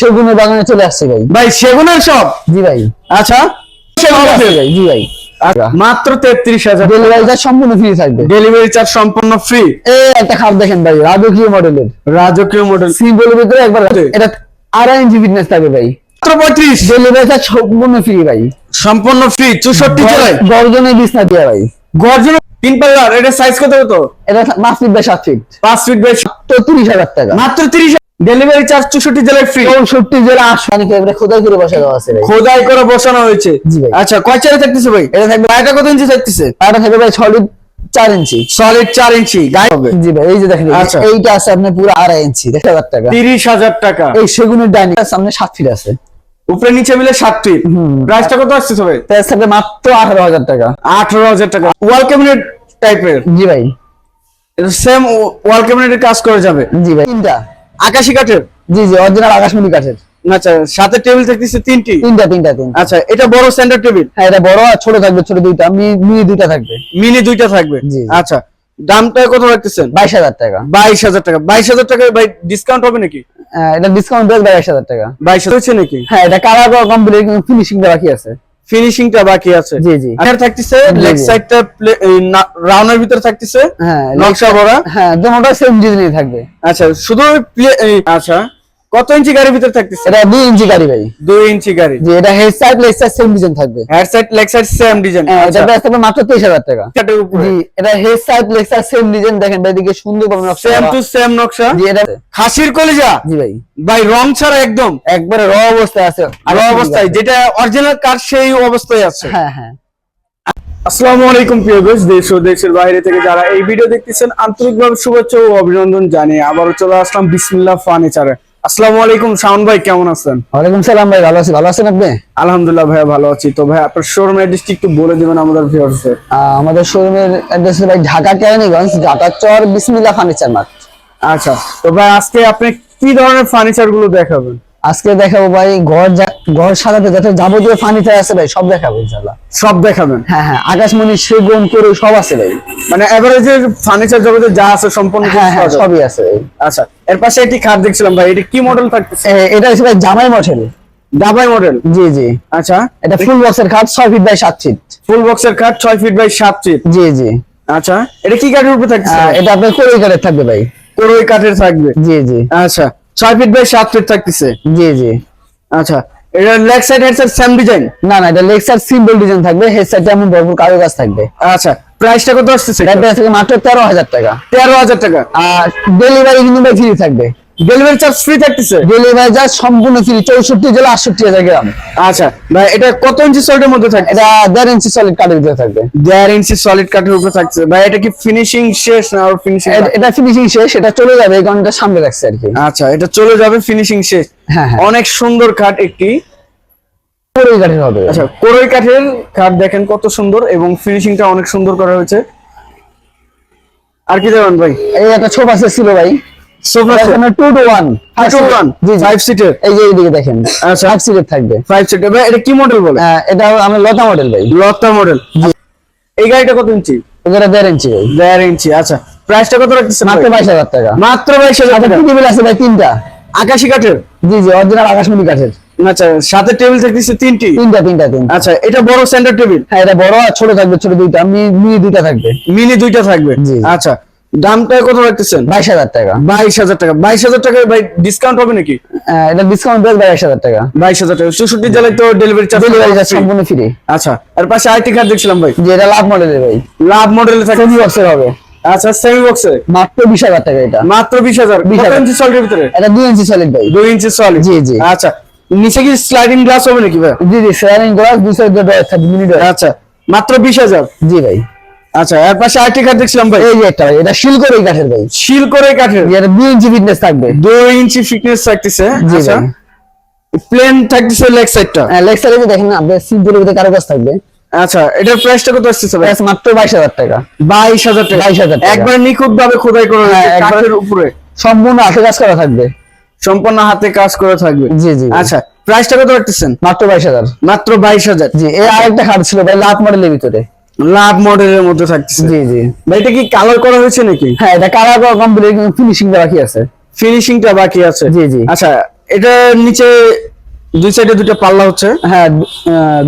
সেগুনের বাগানে চলে আসছে ভাই। ভাই সেগুনের সব? জি ভাই। আচ্ছা। জি ভাই। আচ্ছা, মাত্র তেত্রিশ হাজার ডেলিভারি চার্জ সম্পূর্ণ ফ্রি থাকবে। ডেলিভারি চার্জ সম্পূর্ণ ফ্রি এই একটা খাপ দেখেন ভাই রাজকীয় মডেলের। রাজকীয় মডেল। সিম্পলের ভিতরে একবার এটা আড়াই ইঞ্চি ফিটনেস থাকবে ভাই। মাত্র পঁয়ত্রিশ? ডেলিভারি চার্জ সম্পূর্ণ ফ্রি ভাই। সম্পূর্ণ ফ্রি চৌষট্টি জেলায় গর্জনের বিছনা দিয়ে ভাই। গর্জন তিন পাল্লার এটা সাইজ কত কত? এটা পাঁচ ফিট বাই সাত ফিট পাঁচ ফিট বাই তো তিরিশ হাজার টাকা। মাত্র তিরিশ ডেলিভারি চার্জ চৌষট্টি জেলায় ফ্রি চৌষট্টি জেলা এবারে খোদাই করে বসানো আছে খোদাই করে বসানো হয়েছে। জি ভাই। আচ্ছা কয় চারে থাকতেছে ভাই? এটা থাকবে এটা কত ইঞ্চি থাকতেছে? এটা থাকবে ভাই সলিড চার ইঞ্চি সলিড চার ইঞ্চি গায়ে হবে। জি ভাই এই যে দেখেন আচ্ছা। এইটা আছে আপনার পুরো আড়াই ইঞ্চি দেড় হাজার টাকা। তিরিশ হাজার টাকা। এই সেগুনের ডাইনিং সামনে সাত ফিট আছে। উপরে নিচে মিলে সাত ফিট। প্রাইসটা কত আসছে সবাই প্রাইস থাকবে মাত্র আঠারো হাজার টাকা। আঠারো হাজার টাকা। ওয়াল ক্যাবিনেট টাইপের জি ভাই। সেম ওয়াল ক্যাবিনেটের কাজ করে যাবে। জি ভাই তিনটা। আকাশি কাঠের? জি জি অরিজিনাল আকাশমণি কাঠের। আচ্ছা সাথে টেবিল থাকতেছে তিনটি? তিনটা তিনটা তিনটা। আচ্ছা এটা বড় সেন্টার টেবিল? হ্যাঁ এটা বড় আর ছোট থাকবে ছোট দুইটা মিনি দুইটা থাকবে। মিনি দুইটা থাকবে? জি। আচ্ছা দামটা কত রাখতেছেন? বাইশ হাজার টাকা। বাইশ হাজার টাকা। বাইশ হাজার টাকা ভাই ডিসকাউন্ট হবে নাকি? আহ, এটা ডিসকাউন্ট দেবে বাইশ হাজার টাকা। বাইশ হয়েছে নাকি? হ্যাঁ এটা কালার কমপ্লিট ফিনিশিং বাকি আছে। ফিনিশিংটা বাকি আছে। জি, জি। আর থাকতেছে লেগ। সাইডটা রাউন্ডের ভিতর থাকতেছে। হ্যাঁ নকশা ভরা। হ্যাঁ দুটোটা সেম ডিজাইনই থাকবে। আচ্ছা শুধু আচ্ছা। কত ইঞ্চি গাড়ির ভিতরে থাকতেছে? এটা দুই ইঞ্চি গাড়ি ভাই। দুই ইঞ্চি গাড়ি। জি এটা head side leg side same design থাকবে। Head side leg side same design এটা প্রাইস থাকবে মাত্র তেইশ হাজার টাকা। কাটের উপরে। জি এটা head side leg side same design দেখেন ভাই এদিকে সুন্দর ভাবে নকশা সেম টু সেম নকশা। জি এটা খাসির কলিজা? জি ভাই। ভাই রং ছাড়া একদম। একবারে র অবস্থায় আছে। আর অবস্থায় যেটা অরিজিনাল কার সেই অবস্থায় আছে। হ্যাঁ হ্যাঁ। আসসালামু আলাইকুম প্রিয় দোষ দেশ ও দেশের বাইরে থেকে যারা এই ভিডিও দেখতেছেন আন্তরিকভাবে শুভেচ্ছা ও অভিনন্দন জানিয়ে আবারও চলে আসলাম বিসমিল্লাহ ফার্নিচারে। আসসালামু আলাইকুম শাওন ভাই কেমন আছেন? ওয়ালাইকুম সালাম ভাই ভালো আছি। ভালো আছেন আপনি? আলহামদুলিল্লাহ ভাইয়া ভালো আছি। তো ভাই আপনার শোরুম অ্যাড্রেসটি একটু বলে দিবেন আমাদের ভিউয়ার্সে আহ, আমাদের শোরুমের অ্যাড্রেস ভাই ঢাকা কেরানীগঞ্জ ঢাকা চর বিসমিল্লাহ ফার্নিচার মার্ট। আচ্ছা তো ভাই আজকে আপনি কি ধরনের ফার্নিচারগুলো দেখাবেন? আজকে দেখাবো ভাই ঘর ঘর সাজাতে যত যাবতীয় ফার্নিচার আছে ভাই সব দেখাবো ইনশাল্লাহ সব দেখাবেন? হ্যাঁ হ্যাঁ আকাশমণি সেগুন করে সব আছে ভাই। মানে এভারেজের ফার্নিচার জগতে যা আছে সম্পূর্ণ হ্যাঁ হ্যাঁ সবই আছে ভাই। আচ্ছা এর পাশে একটি খাট দেখছিলাম ভাই এটা কি মডেল থাকতেছে? এটা হচ্ছে ভাই জামাই মডেল ডাবাই মডেল জি জি। আচ্ছা। এটা ফুল বক্সের খাট ছয় ফিট বাই সাত ফিট ফুল বক্সের খাট ছয় ফিট বাই সাত ফিট জি জি। আচ্ছা এটা কি কাঠের উপরে থাকছে এটা আপনার কোরই কাঠের থাকবে ভাই। কোরই কাঠের থাকবে। জি জি। আচ্ছা ছয় ফিট বাই সাত ফিট থাকতেছে। জি জি। আচ্ছা এটা leg side head side same design না না এটা লেগ সাইড সিম্পল ডিজাইন থাকবে হেড সাইডে এমন ভরপুর কারুকাজ থাকবে। আচ্ছা প্রাইসটা কত আসছে এটা প্রাইস থেকে মাত্র তেরো হাজার টাকা। তেরো হাজার টাকা। আর ডেলিভারি কিন্তু ফ্রি থাকবে। ডেলিভারি চার্জ ফ্রি থাকতেছে? ডেলিভারি চার্জ সম্পূর্ণ ফ্রি চৌষট্টি জেলা আটষট্টি হাজার গ্রাম। আচ্ছা ভাই এটা কত ইঞ্চি সলিডের মধ্যে থাকে এটা দেড় ইঞ্চি সলিড কাঠের ভিতরে থাকবে। দেড় ইঞ্চি সলিড কাঠের উপরে থাকছে। ভাই এটা কি ফিনিশিং শেষ না আর ফিনিশিং এটা ফিনিশিং শেষ এটা চলে যাবে এই কারণে সামনে রাখছে আর কি। আচ্ছা এটা চলে যাবে ফিনিশিং শেষ। হ্যাঁ, হ্যাঁ। অনেক সুন্দর কাঠ একটি। পুরোই কাঠের হবে। আচ্ছা কোরই কাঠের কাঠ দেখেন কত সুন্দর এবং ফিনিশিংটা অনেক সুন্দর করা হয়েছে। আর কি দেবেন ভাই? এই একটা ছোপা সেট ছিল ভাই। Sofa two two one two one জি জি ফাইভ সিটের এই যে এইদিকে দেখেন আচ্ছা। ফাইভ সিটের থাকবে। ফাইভ সিটের ভাই এটা কি মডেল বলে? আহ, এটা আমার লতা মডেল ভাই লতা মডেল এই গাড়িটা কত ইঞ্চি? এটা দেড় ইঞ্চি ভাই। দেড় ইঞ্চি আচ্ছা। প্রাইসটা কত রাখতেছেন মাত্র ভাই? বাইশ হাজার টাকা। মাত্র বাইশ হাজার সাথে টাকা। টেবিল আছে ভাই তিনটা। আকাশি কাঠের? জি জি অরিজিনাল আকাশমণি কাঠের। আচ্ছা সাথে টেবিল থাকতেছে তিনটি? তিনটা তিনটা তিনটা। আচ্ছা এটা বড় সেন্টার টেবিল হ্যাঁ এটা বড় আর ছোট থাকবে ছোট দুইটা। মিনি দুইটা থাকবে। মিনি দুইটা থাকবে? জি। আচ্ছা দামটা কত রাখতেছেন? বাইশ হাজার টাকা। বাইশ হাজার টাকা। বাইশ হাজার টাকায় ভাই ডিসকাউন্ট হবে নাকি? আহ, এটা ডিসকাউন্ট দেবে বাইশ হাজার টাকা। বাইশ হাজার টাকা। চৌষট্টি জেলায় তো ডেলিভারি চার্জ ডেলিভারি চার্জ সম্পূর্ণ ফ্রি আচ্ছা এর পাশে আইটি কার্ড দেখছিলাম ভাই। যে এটা লাভ মডেলের ভাই। লাভ মডেলে থাকে। সেমি বক্সের হবে। আচ্ছা সেমি বক্সে মাত্র বিশ হাজার টাকা এটা। মাত্র বিশ হাজার। 20,000 ইঞ্চি সলিডের ভিতরে? এটা দুই ইঞ্চি সলিড ভাই। দুই ইঞ্চি সলিড জি, জি। আচ্ছা নিচে কি স্লাইডিং গ্লাস হবে নাকি ভাই? জি জি শেয়ারিং গ্লাস দুই সাইড ডয়ার থাকবে মিনি ডয়ার আচ্ছা মাত্র বিশ হাজার। জি ভাই। আচ্ছা এর পাশে আইটি কার্ড দেখছিলাম ভাই। এই যে একটা এটা শিল করে কাঠের ভাই। শিল করে কাঠের। এটা দুই ইঞ্চি ফিটনেস থাকবে। ইঞ্চি ফিটনেস থাকতেছে আচ্ছা। প্লেন থাকতেছে লেগ সাইডটা লেগ সাইডে দেখেন না আপনার সিম্পলের ভিতরে কারুকাজ থাকবে। আচ্ছা এটার প্রাইসটা কত আসতেছে ভাই? মাত্র বাইশ হাজার টাকা। বাইশ হাজার টাকা। 22,000 টাকা। একবার নিখুঁত ভাবে খোদাই করে হ্যাঁ, কাঠের উপরে। সম্পূর্ণ হাতে কাজ করা থাকবে। সম্পূর্ণ হাতে কাজ করে থাকবে। জি জি। আচ্ছা প্রাইসটা কত রাখতেছেন? মাত্র বাইশ হাজার। মাত্র বাইশ হাজার। জি এই আরেকটা খাট ছিল ভাই লাভ মডেলের ভিতরে। লাভ মডেলের মধ্যে থাকতেছে। জি জি। ভাই এটা কি কালার করা হয়েছে নাকি? হ্যাঁ এটা কালার করা কমপ্লিট কিন্তু ফিনিশিং বাকি আছে। ফিনিশিংটা বাকি আছে? জি, জি। আচ্ছা এটার নিচে দুই সাইডে দুটো পাল্লা হচ্ছে? হ্যাঁ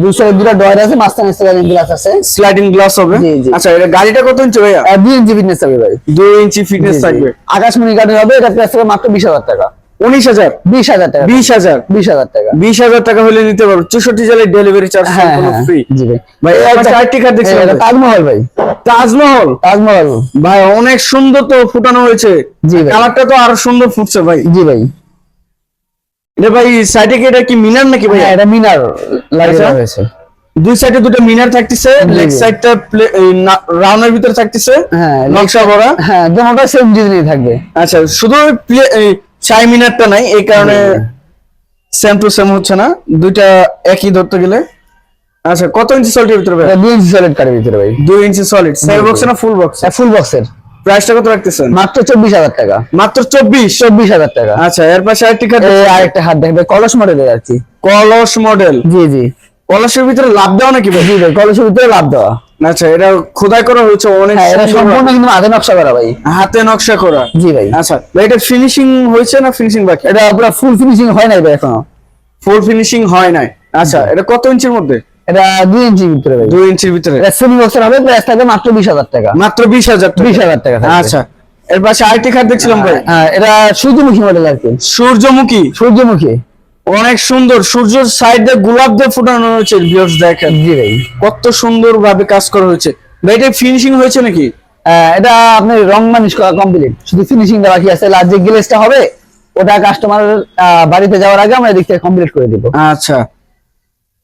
দুই সাইডে দুটো ডয়ার আছে মাঝখানে স্লাইডিং গ্লাস আছে। স্লাইডিং গ্লাস হবে? জি, জি। আচ্ছা এটা গাড়িটা কত ইঞ্চি ভাইয়া? আর দুই ইঞ্চি ফিটনেস থাকবে ভাই। দুই ইঞ্চি ফিটনেস থাকবে। আকাশমণি গাড়ি হবে এটা প্রাইস মাত্র বিশ হাজার টাকা। উনিশ হাজার। বিশ হাজার টাকা। বিশ হাজার। বিশ হাজার টাকা। বিশ হাজার টাকা হলে নিতে পারব। চৌষট্টি জেলায় ডেলিভারি চার্জ হ্যাঁ হ্যাঁ। ফ্রি ভাই। চারটি কার্ড দেখছিলাম তাজমহল ভাই। তাজমহল? তাজমহল। ভাই অনেক সুন্দর তো ফুটানো হয়েছে। জি কালারটা তো আরও সুন্দর ফুটছে ভাই। জি ভাই। এটা ভাই সাইডে কি এটা কি মিনার নাকি ভাই? হ্যাঁ এটা মিনার আচ্ছা। হয়েছে। দুই সাইডে দুটো মিনার থাকতেছে লেগ। সাইডটা রাউন্ডের ভিতরে থাকতেছে হ্যাঁ নকশা করা হ্যাঁ যেমনটা সেম ডিজাইনই থাকবে। আচ্ছা শুধু প্লে- চাই মিনারটা নাই এই কারণে সেম টু সেম হচ্ছে না দুইটা একই ধরতে গেলে। আচ্ছা কত ইঞ্চি সল্টের ভিতরে ভাই? এটা দুই ইঞ্চি সলিড কাঠের ভিতরে ভাই। দুই ইঞ্চি সলিড সেল বক্স না ফুল বক্স ফুল বক্সের প্রাইসটা কত রাখতেছেন? মাত্র চব্বিশ হাজার টাকা। মাত্র চব্বিশ? চব্বিশ হাজার টাকা। আচ্ছা এর পাশে আরেকটি কার্ড এই আরেকটা হাত দেখবে কলস মডেলের আর কি। কলস মডেল জি জি। কলসের ভিতরে লাভ দেওয়া নাকি ভাই? জি ভাই কলসের ভিতরে লাভ দেওয়া। আচ্ছা এটা খোদাই করা হয়েছে অনেক হ্যাঁ সম্পূর্ণ কিন্তু হাতে নকশা করা ভাই। হাতে নকশা করা। জি ভাই। আচ্ছা এটা ফিনিশিং হয়েছে না ফিনিশিং বাকি? এটা পুরো ফুল ফিনিশিং হয় নাই ভাই এখনও। ফুল ফিনিশিং হয় নাই। আচ্ছা এটা কত ইঞ্চির মধ্যে? এটা দুই ইঞ্চি ভিতরে ভাই। দুই ইঞ্চির ভিতরে। সেমি বক্সের হবে প্রাইস থাকবে মাত্র বিশ হাজার টাকা। মাত্র বিশ হাজার টাকা। বিশ হাজার টাকা আচ্ছা এর পাশে আরেকটি খাট দেখছিলাম ভাই। হ্যাঁ এটা সূর্যমুখী মডেল আর কি। সূর্যমুখী? সূর্যমুখী। অনেক সুন্দর। সূর্যের সাইড গোলাপ দিয়ে ফুটানো হয়েছে ভিউয়ার্স দেখেন। জি ভাই। কত সুন্দর ভাবে কাজ করা হয়েছে। ভাই এটা ফিনিশিং হয়েছে নাকি? আহ, এটা আপনার রং মানিশ করা কমপ্লিট শুধু ফিনিশিংটা বাকি আছে। লাস্ট যে গ্লেসটা হবে ওটা কাস্টমারের বাড়িতে যাওয়ার আগে আমরা এদিক থেকে কমপ্লিট করে দিব। আচ্ছা।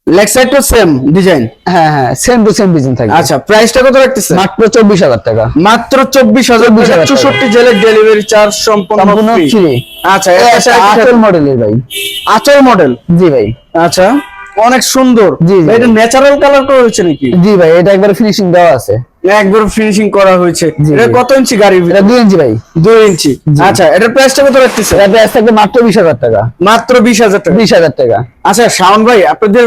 লেগ সাইডটা সেম ডিজাইন হ্যাঁ হ্যাঁ সেম টু সেম ডিজাইন থাকবে। আচ্ছা প্রাইসটা কত রাখতেছে? মাত্র চব্বিশ হাজার টাকা। মাত্র 24,000 টাকা। চৌষট্টি জেলের ডেলিভারি চার্জ সম্পূর্ণ। ফ্রি আচ্ছা আচল মডেলের ভাই। আচল মডেল জি ভাই। আচ্ছা অনেক সুন্দর। জি, এটা ন্যাচারাল কালার করা হয়েছে নাকি? জি ভাই এটা একবার ফিনিশিং দেওয়া আছে। একবার ফিনিশিং করা হয়েছে। এটা কত ইঞ্চি গাড়ির এটা ইঞ্চি ভাই। দুই ইঞ্চি। আচ্ছা এটার প্রাইসটা কত রাখতেছে? এটা প্রাইস থাকবে মাত্র বিশ হাজার টাকা। মাত্র বিশ হাজার টাকা। বিশ হাজার টাকা। আচ্ছা শাওন ভাই আপনাদের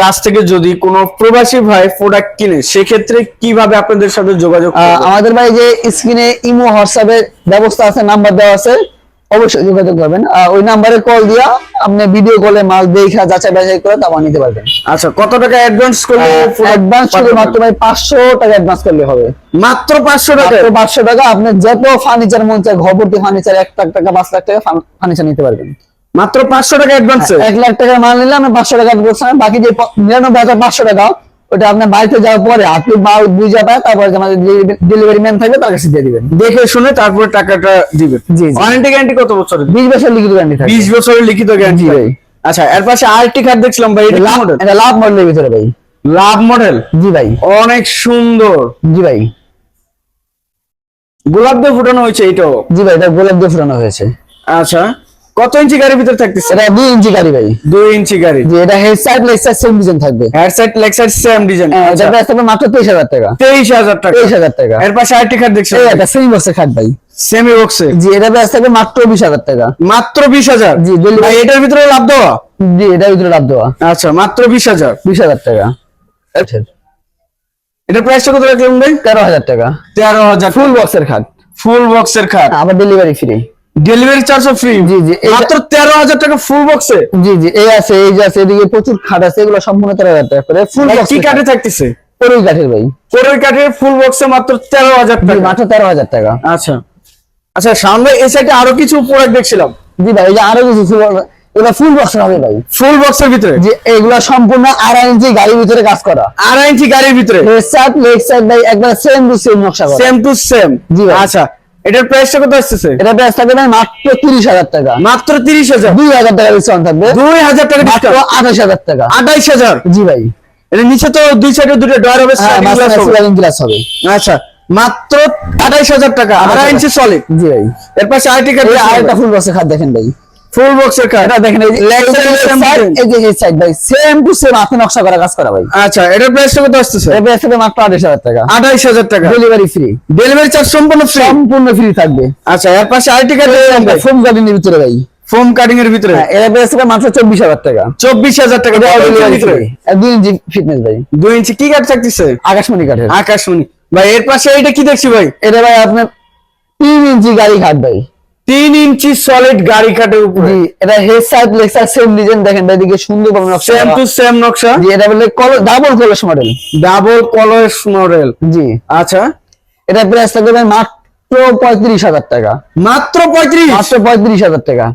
কাছ থেকে যদি কোনো প্রবাসী ভাই প্রোডাক্ট কিনে সেক্ষেত্রে কীভাবে আপনাদের সাথে যোগাযোগ আমাদের ভাই যে স্ক্রিনে ইমো হোয়াটসঅ্যাপের ব্যবস্থা আছে নাম্বার দেওয়া আছে অবশ্যই যোগাযোগ করবেন। ওই নাম্বারে কল দিয়া আপনি ভিডিও কলে মাল দেখা যাচাই বাছাই করে তারপর নিতে পারবেন। আচ্ছা কত টাকা অ্যাডভান্স করলে অ্যাডভান্স পাঠাবেন? মাত্র ভাই পাঁচশো টাকা অ্যাডভান্স করলে হবে। মাত্র পাঁচশো টাকা? মাত্র পাঁচশো টাকা আপনি যত ফার্নিচার মন চায় ঘর ভর্তি ফার্নিচার এক লাখ টাকা পাঁচ লাখ টাকা ফার্নিচার নিতে পারবেন। মাত্র পাঁচশো টাকা অ্যাডভান্স এক লাখ টাকার মাল নিলে আমি পাঁচশো টাকা বলছেন বাকি যে নিরানব্বই হাজার পাঁচশো টাকা ওটা আপনার বাড়িতে যাওয়ার পরে আপনি মাল বুঝে পায় তারপরে আমাদের ডেলিভারি ম্যান থাকবে তার কাছে দিয়ে দিবেন। দেখে শুনে তারপরে টাকাটা দিবে জি। ওয়ারেন্টি গ্যারান্টি কত বছরের? বিশ বছর লিখিত গ্যারান্টি থাকবে। বিশ বছরের লিখিত গ্যারান্টি ভাই। আচ্ছা এর পাশে আরেকটি কার্ড দেখছিলাম ভাই এটা লাভ মডেল এটা লাভ মডেলের ভিতরে ভাই। লাভ মডেল জি ভাই। অনেক সুন্দর। জি ভাই। গোলাপ দিয়ে ফুটানো হয়েছে এটাও। জি ভাই এটা গোলাপ দিয়ে ফুটানো হয়েছে। আচ্ছা। কত ইঞ্চি গাড়ির ভিতরে থাকতেছে? এটা দুই ইঞ্চি গাড়ি ভাই। দুই ইঞ্চি গাড়ি। জি এটা head side leg side same design থাকবে। Head side leg side same design এটা প্রাইস থাকবে মাত্র তেইশ হাজার টাকা। তেইশ হাজার টাকা। তেইশ হাজার টাকা। এর পাশে আরেকটি এই দেখছিলাম একটা সেমি বক্সের খাট ভাই। সেমি বক্সে জি এটা প্রাইস থাকবে মাত্র বিশ হাজার টাকা। মাত্র বিশ হাজার? জি, ভাই, এটার ভিতরে লাভ দেওয়া? জি এটার ভিতরে লাভ দেওয়া। আচ্ছা মাত্র বিশ হাজার। বিশ হাজার টাকা। আচ্ছা। এটার প্রাইসটা কত রাখলাম ভাই? তেরো হাজার টাকা। তেরো হাজার ফুল বক্সের খাট। ফুল বক্সের খাট। আবার ডেলিভারি ফ্রি ডেলিভারি চার্জ চার্জও ফ্রি জি, জি, মাত্র তেরো হাজার টাকা ফুল বক্সে জি জি এই আছে এই যে আছে এদিকে প্রচুর খাট আছে এগুলো সম্পূর্ণ তেরো হাজার টাকা করে। ফুল বক্স কি কাঠে থাকতেছে? পরুই কাঠের ভাই। কোরের কাঠের ফুল বক্সে মাত্র তেরো হাজার জি টাকা। মাত্র তেরো হাজার টাকা। আচ্ছা। আচ্ছা সামনে এই সাইডে আরও কিছু প্রোডাক্ট দেখছিলাম। জি ভাই এই যে আরও কিছু এগুলো ফুল বক্স হবে ভাই। ফুল বক্সের ভিতরে? যে এগুলো সম্পূর্ণ আড়াই ইঞ্চি গাড়ির ভিতরে কাজ করা। আড়াই ইঞ্চি গাড়ির ভিতরে? হেড সাইড লেগ সাইড ভাই একবার সেম টু সেম নকশা করা। সেম টু সেম জি আচ্ছা এটার প্রাইসটা কত আসছে এটা প্রাইস থাকবে ভাই মাত্র তিরিশ হাজার টাকা। মাত্র তিরিশ হাজার? দুই হাজার টাকা ডিসকাউন্ট থাকবে। দুই হাজার টাকা মাত্র ডিসকাউন্ট আঠাশ হাজার টাকা। আঠাইশ হাজার? জি ভাই। এর নিচে তো দুই সাইডে দুটো ডয়ার হবে স্লাইডিং। মাস্টার গ্লাস হবে। আচ্ছা মাত্র আঠাইশ হাজার টাকা আড়াই ইঞ্চি সলিড জি ভাই। এর পাশে আইটি কার্ড আইটা ফুল বসে খাট দেখেন ভাই। ফুল বক্সের কার্ড এটা দেখেন এই যে এই সাইড ভাই সেম টু সেম হাতে নকশা করা কাজ করা ভাই। আচ্ছা এটার প্রাইসটা কত আসতেছে? এটা প্রাইস থাকবে মাত্র আঠাশ হাজার টাকা। আঠাইশ হাজার টাকা। ডেলিভারি ফ্রি ডেলিভারি চার্জ সম্পূর্ণ ফ্রি সম্পূর্ণ ফ্রি থাকবে। আচ্ছা এর পাশে আরেকটি কার্ড ফোম গার্ডেনের ভিতরে ভাই। ফোম কাটিং এর ভিতরে? হ্যাঁ এটা প্রাইস থাকবে মাত্র চব্বিশ হাজার টাকা। চব্বিশ হাজার টাকা। এটা ডেলিভারি ভিতরে? ফ্রি দুই ইঞ্চি ফিটনেস ভাই। দুই ইঞ্চি কি কাঠ থাকতেছে? আকাশমণি কাঠের আকাশমণি। ভাই এর পাশে এইটা কি দেখছি ভাই? এটা ভাই আপনার তিন ইঞ্চি গাড়ি খাট ভাই। তিন ইঞ্চি সলিড গাড়ি কাটের উপরে। এটা head side leg same design দেখেন এদিকে সুন্দর ভাবে নকশা। সেম টু সেম নকশা। জি এটা বলে কলর ডাবল কলস মডেল ডাবল কলস মডেল জি। আচ্ছা। এটা প্রাইস ভাই মাত্র পঁয়ত্রিশ হাজার টাকা। মাত্র পঁয়ত্রিশ? মাত্র পঁয়ত্রিশ হাজার টাকা।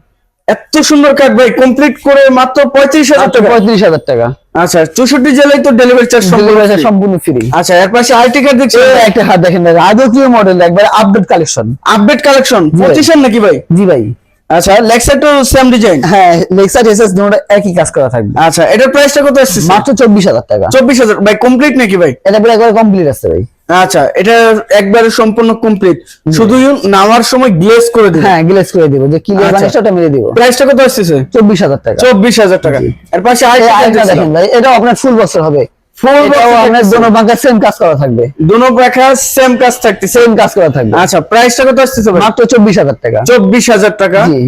এত সুন্দর কাট ভাই কমপ্লিট করে মাত্র পঁয়ত্রিশ হাজার পঁয়ত্রিশ হাজার টাকা। আচ্ছা চৌষট্টি জেলায় তো ডেলিভারি চার্জ সম্পূর্ণ সম্পূর্ণ ফ্রি আচ্ছা এর পাশে আইটি কার্ড দেখছি। একটা হাত দেখেন রাজকীয় মডেল একবার আপডেট কালেকশন আপডেট কালেকশন পঁচিশের নাকি ভাই? জি ভাই। আচ্ছা লেক্সা তো সেম ডিজাইন হ্যাঁ লেক্সা এসএস দুটো একই কাজ করা থাকবে। আচ্ছা এটার প্রাইসটা কত আসছে মাত্র চব্বিশ হাজার টাকা। চব্বিশ হাজার। ভাই কমপ্লিট নাকি ভাই? এটা পুরো একবার কমপ্লিট আছে ভাই। আচ্ছা এটা একবারে সম্পূর্ণ কমপ্লিট শুধু নামার সময় গ্লেজ করে দিবে। হ্যাঁ গ্লেস করে দিব। যে আচ্ছা। বানিশটা ওটা মেরে দিব। প্রাইসটা কত আসছে চব্বিশ হাজার টাকা। চব্বিশ হাজার টাকা। এর পাশে আরেকটা দেখেন ভাই এটাও আপনার ফুল বক্সের হবে। ফুল এটাও আপনার দোনো বাঁকা সেম কাজ করা থাকবে। দোনো ব্যাখ্যা সেম কাজ থাকতেছে। সেম কাজ করা থাকবে। আচ্ছা প্রাইসটা কত আসছে ভাই? মাত্র চব্বিশ হাজার টাকা। চব্বিশ হাজার টাকা। জি।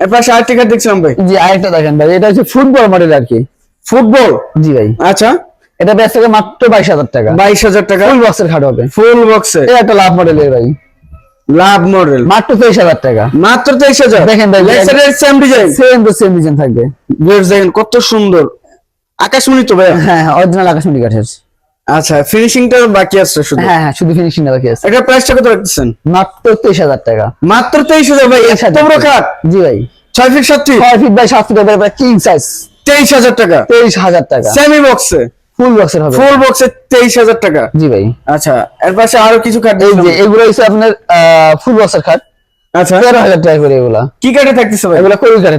এর পাশে আরেকটা দেখছিলাম ভাই। জি আরেকটা দেখেন ভাই এটা হচ্ছে ফুটবল মডেল আর কি। ফুটবল জি ভাই। আচ্ছা। এটা বেশ থেকে মাত্র বাইশ হাজার টাকা। বাইশ হাজার টাকা? ফুল বক্সের খাট হবে। ফুল বক্সে এটা একটা লাভ মডেলের ভাই। লাভ মডেল মাত্র তেইশ হাজার টাকা। মাত্র তেইশ হাজার? দেখেন ভাই, লেক্সারের same design same to same design থাকবে। দেখেন কত সুন্দর। আকাশমণি তো ভাই হ্যাঁ হ্যাঁ অরিজিনাল আকাশমণি কাঠের। আচ্ছা ফিনিশিংটা বাকি আছে শুধু? হ্যাঁ হ্যাঁ শুধু ফিনিশিং বাকি আছে। এটা প্রাইসটা কত রাখতেছেন? মাত্র তেইশ হাজার টাকা। মাত্র তেইশ হাজার ভাই এত বড় খাট? জি ভাই। ছয় ফিট সাত ফিট ছয় ফিট বাই সাত ফিট হবে কিং সাইজ তেইশ হাজার টাকা? তেইশ হাজার টাকা। সেমি বক্সে ফুল বক্সের হবে। ফুল বক্সে তেইশ হাজার টাকা। জি ভাই। আচ্ছা এর পাশে আরও কিছু এই যে এগুলো হচ্ছে আপনার ফুল বক্সের খাট আচ্ছা। তেরো হাজার টাকা করে এগুলা। কি থাকতেছে ভাই? এগুলা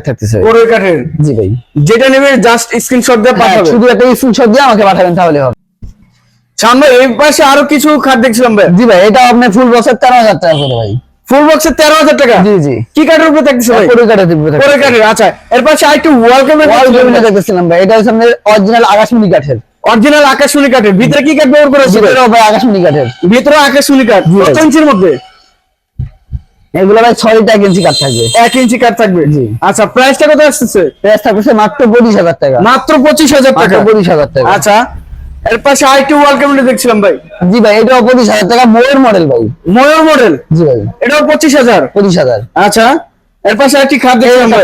থাকতেছে। কোরই কাঠের জি ভাই। যেটা নেবে জাস্ট স্ক্রিনশট দিয়ে হ্যাঁ, পাঠাবে। শুধু একটা স্ক্রিনশট দিয়ে আমাকে পাঠাবেন তাহলে হবে। সামনে এই পাশে আরও কিছু খাট দেখছিলাম ভাই। জি ভাই এটা আপনার ফুল বক্সের তেরো হাজার টাকা করে ভাই। ফুল বক্সে তেরো হাজার টাকা? জি জি। কি কাঠের উপরে থাকতেছে ভাই? কড়ি কাঠের কাঠের আচ্ছা। এর পাশে আরেকটু ওয়াল দেখতেছিলাম ভাই। এটা হচ্ছে অরিজিনাল আকাশমণি কাঠের। অরিজিনাল আকাশমণি কাঠের। ভিতরে কি কাঠ ব্যবহার করেছে? ভাই আকাশমণি কাঠের। ভিতরে আকাশমণি কাঠ। কত ইঞ্চির মধ্যে? এগুলো ভাই ছয়টা এক ইঞ্চি কাঠ থাকবে। এক ইঞ্চি কাঠ থাকবে। আচ্ছা প্রাইসটা কত আসতেছে? প্রাইস থাকছে মাত্র পঁচিশ হাজার টাকা। মাত্র পঁচিশ হাজার টাকা। পঁচিশ হাজার টাকা। আচ্ছা এর পাশে আরেকটু ওয়াল ক্যামেরা দেখছিলাম ভাই? জি ভাই এটাও পঁচিশ হাজার টাকা মোয়ের মডেল ভাই। ময়ূর মডেল জি ভাই। এটাও পঁচিশ হাজার? পঁচিশ হাজার। আচ্ছা এর পাশে আরেকটি খাট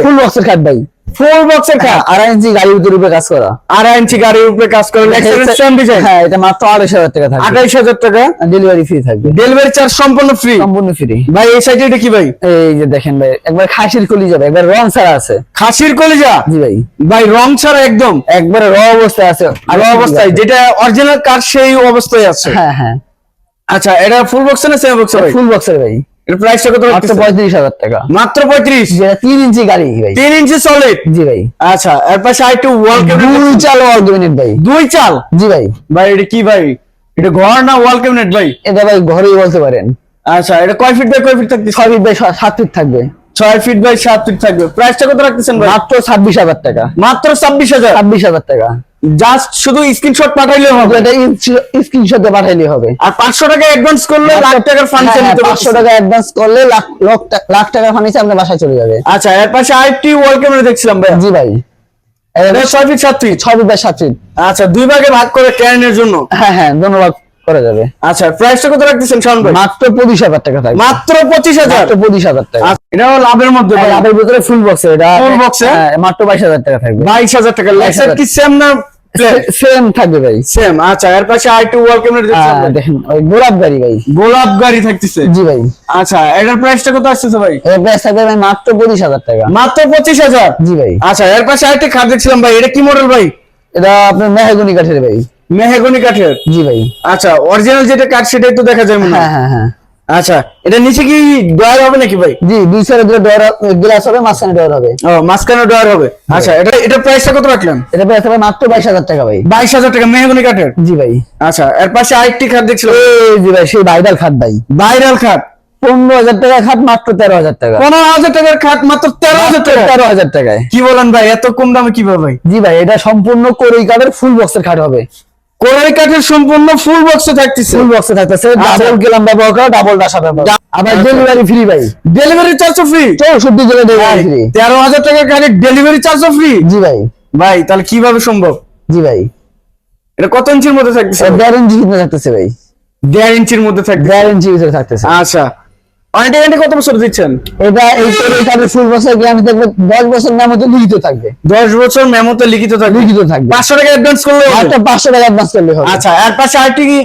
ফুল বক্সের খাট ভাই। ফুল বক্সের খাট? আড়াই ইঞ্চি গাড়ির উপর কাজ করা। আড়াই ইঞ্চি গাড়ির উপরে কাজ করে। হ্যাঁ এটা মাত্র আড়াইশ হাজার টাকা থাকবে। আঠাইশ হাজার টাকা? ডেলিভারি ফ্রি থাকবে। ডেলিভারি চার্জ সম্পূর্ণ ফ্রি সম্পূর্ণ ফ্রি ভাই এই সাইডে এটা কি ভাই? এই যে দেখেন ভাই একবার খাসির কলি যাবে একবার রং ছাড়া আছে। খাসির কলিজা? জি ভাই। ভাই রং ছাড়া একদম? একবারে র অবস্থায় আছে। আর অবস্থায়? যেটা অরিজিনাল কার সেই অবস্থায় আছে? হ্যাঁ হ্যাঁ। আচ্ছা এটা ফুল বক্স না সেম বক্স ভাই? ফুল বক্সের ভাই। এর প্রাইসটা কত মাত্র টাকা। মাত্র যেটা ইঞ্চি গাড়ি ভাই। ইঞ্চি সলিড জি ভাই। আচ্ছা এর পাশে আরেকটু ওয়াল ক্যাবিনেট দুই চাল ওয়াল ক্যাবিনেট ভাই। দুই চাল? জি ভাই। ভাই এটা কি ভাই? এটা ঘর না ওয়াল ক্যাবিনেট ভাই? এটা ভাই ঘরেই বলতে পারেন। আচ্ছা এটা কয় ফিট বাই কয় ফিট থাকতেছে? ছয় ফিট বাই ফিট থাকবে। ছয় ফিট বাই সাত ফিট থাকবে। প্রাইসটা কত রাখতেছেন ভাই? মাত্র ছাব্বিশ হাজার টাকা। মাত্র ছাব্বিশ হাজার? ছাব্বিশ হাজার টাকা। জাস্ট শুধু স্ক্রিনশট পাঠাইলে হবে। এটা স্ক্রিনশটে পাঠাইলে হবে। আর পাঁচশো টাকা অ্যাডভান্স করলে লাখ টাকার ফান্ড হ্যাঁ, নিতে পাঁচশো পারছেন টাকা অ্যাডভান্স করলে লাখ লাখ টাকার ফার্নিচার আপনার বাসায় চলে যাবে। আচ্ছা এর পাশে ওয়াল ক্যামেরা দেখছিলাম ভাই জি ভাই। এটা feet feet feet by feet আচ্ছা দুই ভাগে ভাগ করে ক্যানের জন্য। হ্যাঁ হ্যাঁ ধন্যবাদ করা যাবে। আচ্ছা প্রাইসটা কত রাখতেছেন শাওন ভাই? মাত্র পঁচিশ হাজার টাকা থাকবে মাত্র পঁচিশ হাজার? মাত্র পঁচিশ হাজার টাকা। আচ্ছা, এটাও লাভের মধ্যে। লাভের ভিতরে ফুল বক্স এটা box হ্যাঁ, মাত্র বাইশ হাজার টাকা থাকবে। বাইশ হাজার টাকা। লেক্সার 22,000 কি সেম না সেম থাকবে ভাই। সেম আচ্ছা এর পাশে আরেকটু ওয়াল ক্যামেরা হ্যাঁ, দেখেন ওই গোলাপ গাড়ি ভাই। গোলাপ গাড়ি থাকতেছে? জি ভাই। আচ্ছা এটার প্রাইসটা কত আসতেছে ভাই? এর প্রাইস থাকবে ভাই মাত্র পঁচিশ হাজার টাকা। মাত্র পঁচিশ হাজার? জি ভাই। আচ্ছা এর পাশে আরেকটা খাট দেখছিলাম ভাই এটা কি মডেল ভাই? এটা আপনার মেহাগুনি কাঠের ভাই। মেহেগনি কাঠের? জি ভাই। আচ্ছা অরিজিনাল যেটা কাঠ সেটাই তো দেখা যায় মনে হয়। হ্যাঁ হ্যাঁ হ্যাঁ। আচ্ছা এটা নিচে কি ডয়ার হবে নাকি ভাই? জি দুই সাইডে দুটো ডোর গ্লাস হবে মাঝখানে ডোর হবে। ও মাঝখানে ডয়ার হবে। আচ্ছা এটা এটা প্রাইসটা কত রাখলেন? এটা প্রাইস হবে মাত্র বাইশ হাজার টাকা ভাই। বাইশ হাজার টাকা মেহগনি কাঠের? জি ভাই। আচ্ছা এর পাশে আরেকটি খাট দেখছিলাম। এই জি ভাই সেই ভাইরাল খাট ভাই। ভাইরাল খাট? পনেরো হাজার টাকা খাট মাত্র তেরো হাজার টাকা। পনেরো হাজার টাকার খাট মাত্র তেরো হাজার টাকা? তেরো হাজার টাকায়। কি বলেন ভাই এত কম দামে কীভাবে ভাই? জি ভাই এটা সম্পূর্ণ কোরই কাঠের ফুল বক্সের খাট হবে। কোরাই কাঠের সম্পূর্ণ ফুল বক্সে থাকতেছে। ফুল বক্সে থাকতেছে। ডাবল গেলাম ব্যবহার করা ডাবল ডাসা ব্যবহার আবার। ডেলিভারি ফ্রি ভাই। ডেলিভারি চার্জও ফ্রি চৌষট্টি জেলা ডেলিভারি ফ্রি তেরো হাজার টাকার গাড়ির ডেলিভারি চার্জও ফ্রি জি ভাই। ভাই তাহলে কীভাবে সম্ভব? জি ভাই। এটা কত ইঞ্চির মধ্যে থাকতেছে? দেড় ইঞ্চি ভিতরে থাকতেছে ভাই। দেড় ইঞ্চির মধ্যে থাকবে দেড় ইঞ্চি ভিতরে থাকতেছে। আচ্ছা। ওয়ারেন্টি গ্যারান্টি কত বছর দিচ্ছেন? এটা এই কার্ডের ফুল বছর গ্যারান্টি থাকবে দশ বছর নাম মতো লিখিত থাকবে। দশ বছর মেমোতে লিখিত থাকবে? লিখিত থাকবে। পাঁচশো টাকা অ্যাডভান্স করলে? একটা পাঁচশো টাকা অ্যাডভান্স করলে হবে। আচ্ছা এর পাশে আরেকটি কি?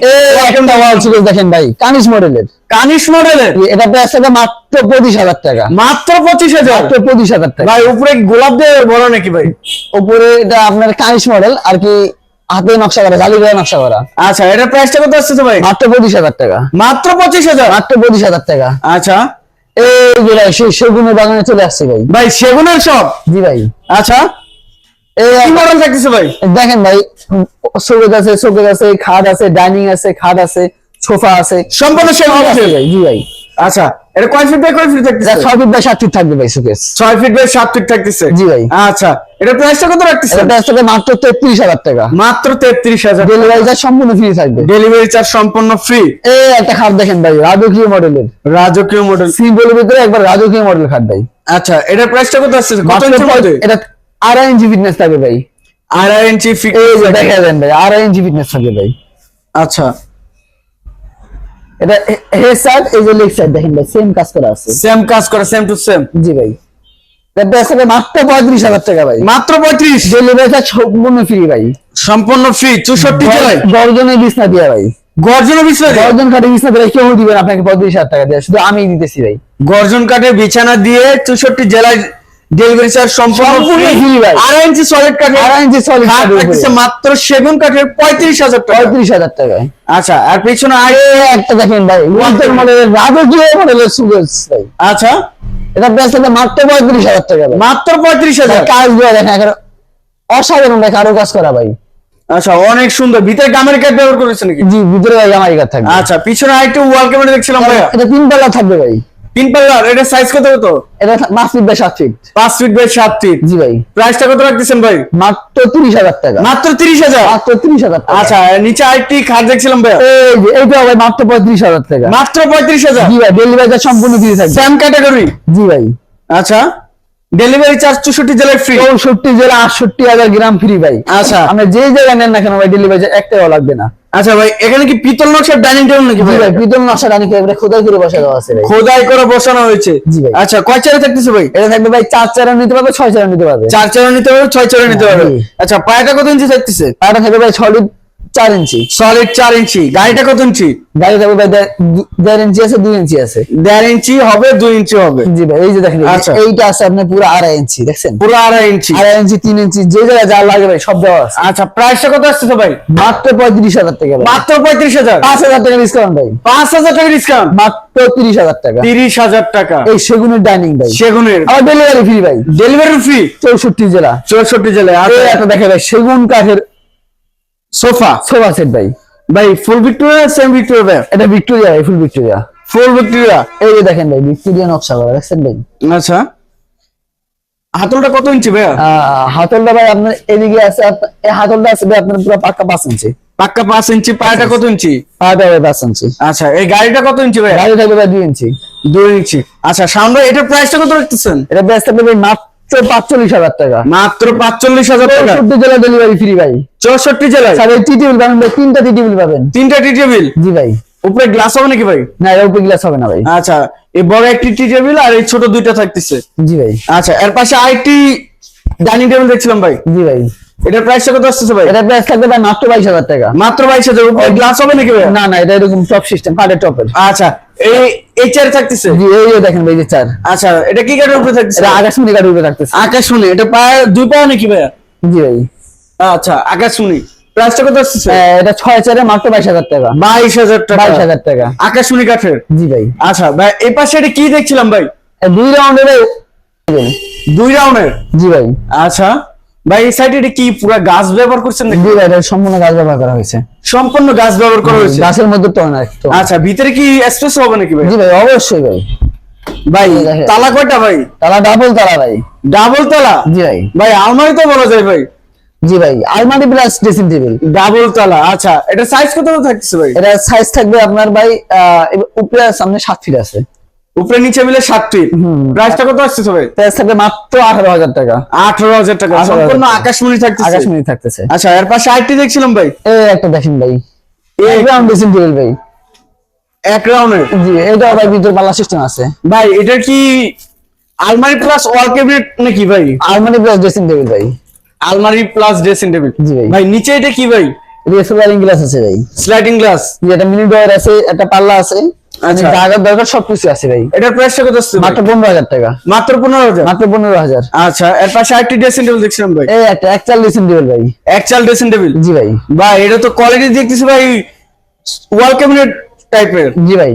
একটা ওয়াল সিরিজ দেখেন ভাই কানিস মডেলের কানিশ মডেলের এটা প্রাইস থাকবে মাত্র পঁচিশ হাজার টাকা। মাত্র পঁচিশ হাজার? মাত্র পঁচিশ হাজার টাকা। ভাই উপরে গোলাপ দিয়ে বড় নাকি ভাই? উপরে এটা আপনার কানিস মডেল আর কি হাতে নকশা করা জালি করে নকশা করা। আচ্ছা এটার প্রাইসটা কত আসছে ভাই? মাত্র পঁচিশ হাজার টাকা। মাত্র পঁচিশ হাজার? মাত্র পঁচিশ হাজার টাকা। আচ্ছা। এই যে ভাই সেই সেগুনের বাগানে চলে আসছে ভাই। ভাই সেগুনের সব জি ভাই। আচ্ছা। এই মডেল থাকতেছে ভাই? দেখেন ভাই শোকেজ আছে শোকেজ আছে খাট আছে ডাইনিং আছে খাট আছে সোফা আছে। সম্পূর্ণ সেগুন আছে। ভাই জি ভাই। আচ্ছা। এটা কয় ফিট বাই কয় ফিট থাকতেছে? ছয় ফিট বাই সাত ফিট থাকবে ভাই শোকেস ছয় ফিট বাই সাত ফিট থাকতেছে? জি ভাই। আচ্ছা এটা প্রাইসটা কত রাখতেছে এটা আসলে মাত্র তেত্রিশ হাজার টাকা। মাত্র তেত্রিশ হাজার ডেলিভারি চার্জ সম্পূর্ণ ফ্রি থাকবে। ডেলিভারি চার্জ সম্পূর্ণ ফ্রি এই একটা খাট দেখেন ভাই রাজকীয় মডেলের। রাজকীয় মডেল সিম্পলের ভিতরে একবার রাজকীয় মডেল খাট ভাই। আচ্ছা এটার প্রাইসটা কত আসছে? কত ইঞ্চির মধ্যে? এটা আড়াই ইঞ্চি ফিটনেস থাকবে ভাই। আড়াই ইঞ্চি ফিট এই যে দেখা দেন ভাই আড়াই ইঞ্চি ফিটনেস থাকবে ভাই। আচ্ছা। এটা হেড সাইড এই যে লেগ সাইড দেখেন ভাই সেম কাজ করা আছে। সেম কাজ করে সেম টু সেম জি ভাই। মাত্র পঁয়ত্রিশ হাজার টাকা ভাই। মাত্র পঁয়ত্রিশ। ডেলিভারি চার্জ সম্পূর্ণ ফ্রি ভাই। সম্পূর্ণ ফ্রি চৌষট্টি জেলায়। দশজনের বিছনা দিয়া ভাই। গর্জন বিছানা দিয়ে? দশজন খাটে বিছনা দিলে কেউ দিবেন আপনাকে পঁয়ত্রিশ হাজার টাকা দিয়ে শুধু আমি দিতেছি ভাই। গর্জন কাঠের বিছানা দিয়ে চৌষট্টি জেলায় ডেলিভারি চার্জ সম্পূর্ণ সম্পূর্ণ free। free ভাই। আড়াই ইঞ্চি সলিড কাঠের আড়াই ইঞ্চি solid খাট কাঠের মাত্র সেগুন কাঠের পঁয়ত্রিশ হাজার টাকা। পঁয়ত্রিশ হাজার টাকায় আচ্ছা আর পিছনে আর একটা দেখেন ভাই ওয়ান্টার মডেলের রাজকীয় মডেলের সুগেস ভাই। আচ্ছা। এটা মাত্র পঁয়ত্রিশ হাজার টাকা মাত্র পঁয়ত্রিশ হাজার। কাজ দিয়ে দেখেন অসাধারণ ভাই কারও কাজ করা ভাই। আচ্ছা অনেক সুন্দর। ভিতরে গামের কাঠ ব্যবহার করেছে নাকি? জি ভিতরে ভাই আমার কাজ থাকবে। আচ্ছা পিছনে আরেকটু ওয়াল ক্যামেরা দেখছিলাম ভাইয়া এটা তিন পাল্লা থাকবে ভাই। তিন পাল্লার এটা সাইজ কত কত? এটা feet by feet feet by feet জি ভাই। প্রাইসটা কত রাখতেছেন ভাই? মাত্র তিরিশ হাজার টাকা। মাত্র তিরিশ হাজার? মাত্র টাকা। আচ্ছা নিচে আরেকটি খাট দেখছিলাম ভাইয়া। এই যে এইটা ভাই মাত্র পঁয়ত্রিশ হাজার টাকা। মাত্র পঁয়ত্রিশ হাজার? জি ভাই ডেলিভারি চার্জ সম্পূর্ণ ফ্রি থাকবে। স্যাম ক্যাটাগরি জি ভাই। আচ্ছা ডেলিভারি চার্জ চৌষট্টি জেলায় ফ্রি চৌষট্টি জেলা আটষট্টি হাজার গ্রাম ফ্রি ভাই। আচ্ছা। আপনি যে জায়গায় নেন না কেন ভাই ডেলিভারি চার্জ এক টাকাও লাগবে না। আচ্ছা ভাই এখানে কি পিতল নকশার ডাইনিং টেবিল নাকি ভাই? ভাই পিতল নকশা ডাইনিং টেবিল খোদাই করে বসানো আছে ভাই। খোদাই করে বসানো হয়েছে। জি ভাই। আচ্ছা কয় চেয়ারে থাকতেছে ভাই? এটা থাকবে ভাই চার চারা নিতে পারবে ছয় চারা নিতে পারবে। চার চেয়ারে নিতে পারবে ছয় চেয়ারে নিতে পারবে। আচ্ছা পায়াটা কত ইঞ্চি থাকতেছে? পায়টা থাকবে ভাই ছয় চার ইঞ্চি। সলিড চার ইঞ্চি। গাড়িটা কত ইঞ্চি? গাড়ি থাকবে ভাই দেড়- ইঞ্চি আছে দুই ইঞ্চি আছে। দেড় ইঞ্চি হবে দুই ইঞ্চি হবে। জি ভাই এই যে দেখেন আচ্ছা। এইটা আছে আপনার পুরো আড়াই ইঞ্চি দেখছেন? পুরো আড়াই ইঞ্চি। আড়াই ইঞ্চি তিন ইঞ্চি যে জায়গায় যা লাগে ভাই সব দেওয়া আছে। আচ্ছা প্রাইসটা কত আসতেছে ভাই? মাত্র পঁয়ত্রিশ হাজার টাকা মাত্র পঁয়ত্রিশ হাজার? পাঁচ হাজার টাকা ডিসকাউন্ট ভাই। পাঁচ হাজার টাকা ডিসকাউন্ট মাত্র তিরিশ হাজার টাকা। তিরিশ হাজার টাকা। এই সেগুনের ডাইনিং ভাই। সেগুনের। আমার ডেলিভারি ফ্রি ভাই। ডেলিভারি ফ্রি চৌষট্টি জেলা। চৌষট্টি জেলায় এই আচ্ছা একটা দেখে ভাই সেগুন কাঠের সোফা সোফা সেট ভাই। ভাই ফুল ভিক্টোরিয়া সেম ভিক্টোরিয়া ভাই? এটা ভিক্টোরিয়া ভাই ফুল ভিক্টোরিয়া ফুল ভিক্টোরিয়া এই যে দেখেন ভাই ভিক্টোরিয়া নকশা করা দেখছেন ভাই? আচ্ছা। হাতলটা কত ইঞ্চি আহ, হাতলটা ভাই আপনার এদিকে আছে এই হাতলটা আছে ভাই আপনার পুরো পাক্কা পাঁচ ইঞ্চি। পাক্কা পাঁচ ইঞ্চি পায়াটা কত ইঞ্চি। পাটা ভাই পাঁচ ইঞ্চি। আচ্ছা এই গাড়িটা কত ইঞ্চি ভাইয়া? গাড়ি থাকবে ভাই দুই ইঞ্চি। দুই ইঞ্চি। আচ্ছা সামনে এটার প্রাইসটা কত রাখতেছেন? এটা ব্যস্ত থাকবে ভাই মাত্র পাঁচচল্লিশ হাজার টাকা। মাত্র পাঁচচল্লিশ হাজার টাকা। চৌষট্টি জেলা ডেলিভারি ফ্রি ভাই। চৌষট্টি জেলায়? স্যার এই টি পাবেন ভাই তিনটা টি টেবিল পাবেন। তিনটা টি জি ভাই। উপরে গ্লাস হবে নাকি ভাই? না এটা উপরে গ্লাস হবে না ভাই। আচ্ছা এই বড় একটি টি টেবিল আর এই ছোট দুইটা থাকতেছে। জি ভাই। আচ্ছা এর পাশে আরেকটি ডাইনিং টেবিল দেখছিলাম ভাই। জি ভাই। এটার প্রাইসটা কত আসতেছে ভাই? এটা প্রাইস থাকবে ভাই মাত্র বাইশ হাজার টাকা। মাত্র বাইশ হাজার উপরে গ্লাস হবে নাকি ভাই? না না এটা এরকম টপ সিস্টেম টপের আচ্ছা এই এই চেয়ার থাকতেছে? জি এই দেখেন ভাই যে চার আচ্ছা এটা কি কাঠের উপরে থাকতেছে? এটা আকাশমণি কাঠের উপরে থাকতেছে। আকাশমণি এটা পায়ে দুই পায়ে নাকি ভাইয়া? জি ভাই। আচ্ছা আকাশমণি। প্রাইসটা কত আসতেছে? আহ, এটা ছয় চারে মাত্র বাইশ হাজার টাকা। বাইশ হাজার টাকা। বাইশ হাজার টাকা। আকাশমণি কাঠের? জি ভাই। আচ্ছা ভাই এই পাশে এটা কি দেখছিলাম ভাই? দুই রাউন্ডে ভাই দুই রাউন্ডের জি ভাই। আচ্ছা। ভাই এই সাইডে এটা কি পুরো গাছ ব্যবহার করছেন নাকি? ভাই এটা সম্পূর্ণ গাছ ব্যবহার করা হয়েছে। সম্পূর্ণ গাছ ব্যবহার করা হয়েছে? গাছের মধ্যে তো না একটু আচ্ছা ভিতরে কি স্পেস হবে নাকি ভাই? জি ভাই অবশ্যই ভাই। ভাই তালা কয়টা ভাই? তালা ডাবল তালা ভাই। ডাবল তালা? জি ভাই। ভাই আলমারি তো বলা যায় ভাই। জি ভাই আলমারি প্লাস ড্রেসিং টেবিল ডাবল তালা আচ্ছা এটা সাইজ কত থাকতেছে ভাই? এটা সাইজ থাকবে আপনার ভাই উপরে সামনে সাত ফিট আছে। উপরে নিচে মিলে সাত ফিট হুম। প্রাইসটা কত আসছে ভাই প্রাইস থাকবে মাত্র আঠারো হাজার টাকা। আঠারো হাজার টাকা। 18,000 সম্পূর্ণ। আকাশমণি থাকতেছে। আকাশমণি থাকতেছে। আচ্ছা এর পাশে আরেকটি দেখছিলাম ভাই। এই একটা দেখেন ভাই। এই গ্রাউন্ড ড্রেসিং টেবিল ভাই। এক রাউন্ডের জি এটা ভাই ভিতরে পাল্লা সিস্টেম আছে। ভাই এটা কি আলমারি প্লাস ওয়াল ক্যাবিনেট নাকি ভাই? আলমারি প্লাস ড্রেসিং টেবিল ভাই। আলমারি প্লাস ড্রেসিং টেবিল জি ভাই। ভাই নিচে এটা কি ভাই? রিসোলারিং গ্লাস আছে ভাই। স্লাইডিং গ্লাস এটা মিনি ডয়ার আছে একটা পাল্লা আছে। দরকার সবকিছু আছে ভাই। এটার প্রাইসটা কত আসছে মাত্র পনেরো হাজার টাকা। মাত্র পনেরো হাজার? মাত্র পনেরো হাজার। আচ্ছা এর পাশে আরেকটি ড্রেসিং টেবিল দেখছিলাম ভাই। এই একটা ড্রেসিং টেবিল ভাই। একচাল ড্রেসিং টেবিল জি ভাই। ভাই এটা তো কোয়ালিটি দেখতেছি ভাই ওয়াল ক্যাবিনেট টাইপের জি ভাই।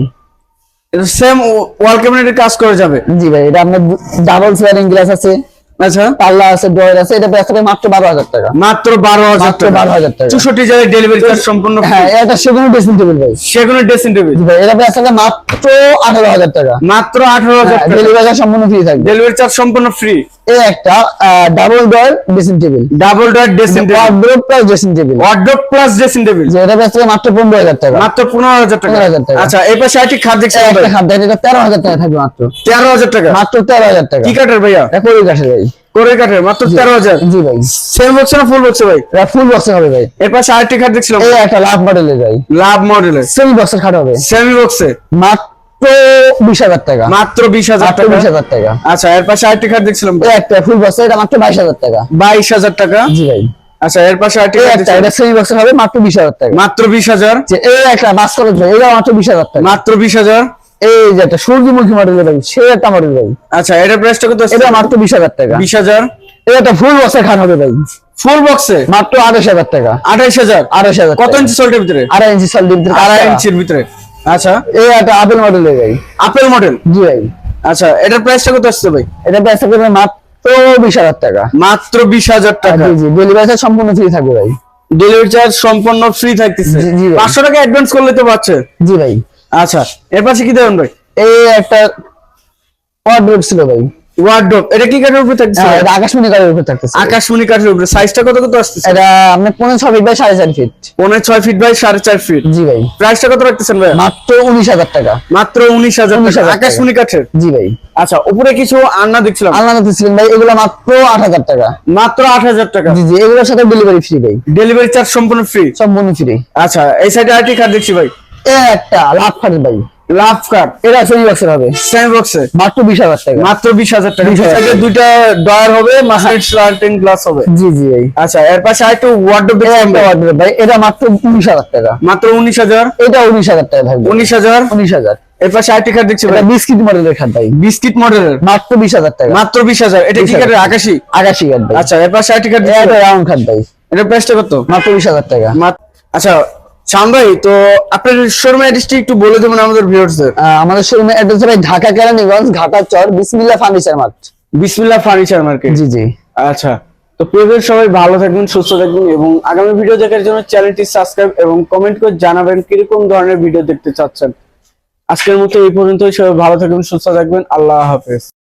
এটা সেম ওয়াল ক্যাবিনেটের কাজ করে যাবে। জি ভাই এটা আপনার ডাবল স্লাইডিং গ্লাস আছে। আচ্ছা। পাল্লা আছে ডয়ার আছে এটা বেচা মাত্র বারো হাজার টাকা। মাত্র বারো হাজার টাকা। 12,000 টাকা। চৌষট্টি জায়গায় ডেলিভারি চার্জ সম্পূর্ণ হ্যাঁ এটা সেগুলো ড্রেসিং টেবিল ভাই। সেগুলো ড্রেসিং টেবিল ভাই এটা বেচা মাত্র আঠারো হাজার টাকা। মাত্র আঠারো হাজার টাকা। ডেলিভারি সম্পূর্ণ ফ্রি থাকবে। ডেলিভারি চার্জ সম্পূর্ণ ফ্রি এই একটা double drawer dressing table double door dressing table wardrobe plus dressing table wardrobe plus dressing table যে এটা মাত্র পনেরো হাজার টাকা। মাত্র পনেরো হাজার টাকা। 15,000 টাকা। আচ্ছা এই পাশে আরেকটি খাট দেখছি একটা খাদ্য এটা তেরো হাজার টাকা থাকবে মাত্র। তেরো হাজার টাকা। মাত্র তেরো হাজার টাকা। কি কাঠের ভাইয়া? এটা কই কাছে ভাই? করে কাঠের মাত্র তেরো হাজার। জি ভাই। সেম বক্স না ফুল বক্স ভাই? এটা ফুল বক্সে হবে ভাই। এর পাশে আরেকটি খাট দেখছিলাম। এই একটা লাভ মডেলের ভাই। লাভ মডেলের সেমি বক্সের খাট হবে। সেমি বক্সে মাত্র বিশ হাজার টাকা। মাত্র বিশ হাজার মাত্র টাকা? বিশ হাজার টাকা। আচ্ছা এর পাশে আরেকটি খাট দেখছিলাম। একটা ফুল বক্স এটা মাত্র বাইশ হাজার টাকা। বাইশ হাজার টাকা? জি ভাই। আচ্ছা এর পাশে আরেকটি একটা এটা সেমি বক্সের হবে মাত্র বিশ হাজার টাকা। মাত্র বিশ হাজার? এই একটা বাস কলেজ ভাই এটা মাত্র বিশ হাজার টাকা। মাত্র বিশ হাজার? এই যে একটা সূর্যমুখী মডেলের ভাই সে একটা মডেল ভাই। আচ্ছা এটার প্রাইসটা কত এটা মাত্র বিশ হাজার টাকা। বিশ হাজার? এই একটা ফুল বক্সের খাট হবে ভাই। ফুল বক্সে মাত্র আঠাশ হাজার টাকা। আঠাইশ হাজার? আঠাশ হাজার কত। ইঞ্চি সোল্টের ভিতরে? আড়াই ইঞ্চি সাল দিন আড়াই ইঞ্চির ভিতরে। আচ্ছা এই একটা আপেল মডেলের ভাই আপেল মডেল জি ভাই। আচ্ছা এটার প্রাইসটা কত আসছে ভাই? এটা বেচা করবে মাত্র বিশ হাজার টাকা। মাত্র বিশ হাজার টাকা। জি জি ডেলিভারি সম্পূর্ণ ফ্রি থাকবে ভাই। ডেলিভারি চার্জ সম্পূর্ণ ফ্রি থাকতেছে। পাঁচশো টাকা অ্যাডভান্স করলে তো পাচ্ছে। জি ভাই। আচ্ছা এর পাশে কি দেবেন ভাই? এই একটা ওয়ার্ডরোব ছিল ভাই। ওয়ার্ডরোব এটা কি কাঠের উপরে থাকছে এটা আকাশমণি কালের উপর থাকতেছে। আকাশমণি কাঠের উপরে সাইজটা কত কত আসতেছে? এটা আপনি পনেরো ছ ফিট বাই সাড়ে চার ফিট পনেরো ছয় ফিট বাই সাড়ে চার ফিট জি ভাই। প্রাইসটা কত রাখতেছেন ভাই মাত্র উনিশ হাজার টাকা। মাত্র উনিশ হাজার 19,000 টাকা। আকাশমণি কাঠের? জি ভাই। আচ্ছা উপরে কিছু আন্না দেখছিলাম। আল্লাহ ছিলেন ভাই এগুলো মাত্র আট হাজার টাকা। মাত্র আট হাজার টাকা। জি জি এগুলোর সাথে ডেলিভারি ফ্রি ভাই। ডেলিভারি চার্জ সম্পূর্ণ ফ্রি সম্পূর্ণ ফ্রি আচ্ছা এই সাইডে আরেকটি কাঠ দেখছি ভাই? একটা লাভ খাটের ভাই। লাভ কাঠ এটা সেমি বক্সের হবে। সেম বক্সে মাত্র বিশ হাজার টাকা। মাত্র বিশ হাজার টাকা। দুইটা ডয়ার হবে গ্লাস হবে। জি জি ভাই। আচ্ছা এর পাশে আরেকটু ওয়ার্ডরোব এই ভাই। এটা মাত্র উনিশ হাজার টাকা। মাত্র উনিশ হাজার? এটা উনিশ হাজার টাকা থাকবে। উনিশ হাজার? উনিশ হাজার। এর পাশে আরেকটি কাঠ দেখছি ভাই। বিস্কিট মডেলের খাট ভাই। বিস্কিট মডেলের মাত্র বিশ হাজার টাকা। মাত্র বিশ হাজার। এটা কি 20,000 আকাশি? আকাশি আচ্ছা এর পাশে আরেকটি কাঠ এই ভাই। রাউন্ড খাট ভাই। এটার প্রাইসটা কত? মাত্র বিশ হাজার টাকা। আচ্ছা শাম ভাই তো আপনার শোরুমের অ্যাড্রেসটি একটু বলে দেবেন আমাদের ভিউয়ার্সদের আমাদের শোরুমের অ্যাড্রেস ভাই Dhaka Keraniganj Ghatarchar Bismillah furniture mart Bismillah furniture market জি জি। আচ্ছা তো প্রিয় সবাই ভালো থাকবেন সুস্থ থাকবেন এবং আগামী ভিডিও দেখার জন্য চ্যানেলটি সাবস্ক্রাইব এবং কমেন্ট করে জানাবেন কীরকম ধরনের ভিডিও দেখতে চাচ্ছেন। আজকের মতো এই পর্যন্তই সবাই ভালো থাকবেন সুস্থ থাকবেন আল্লাহ হাফেজ।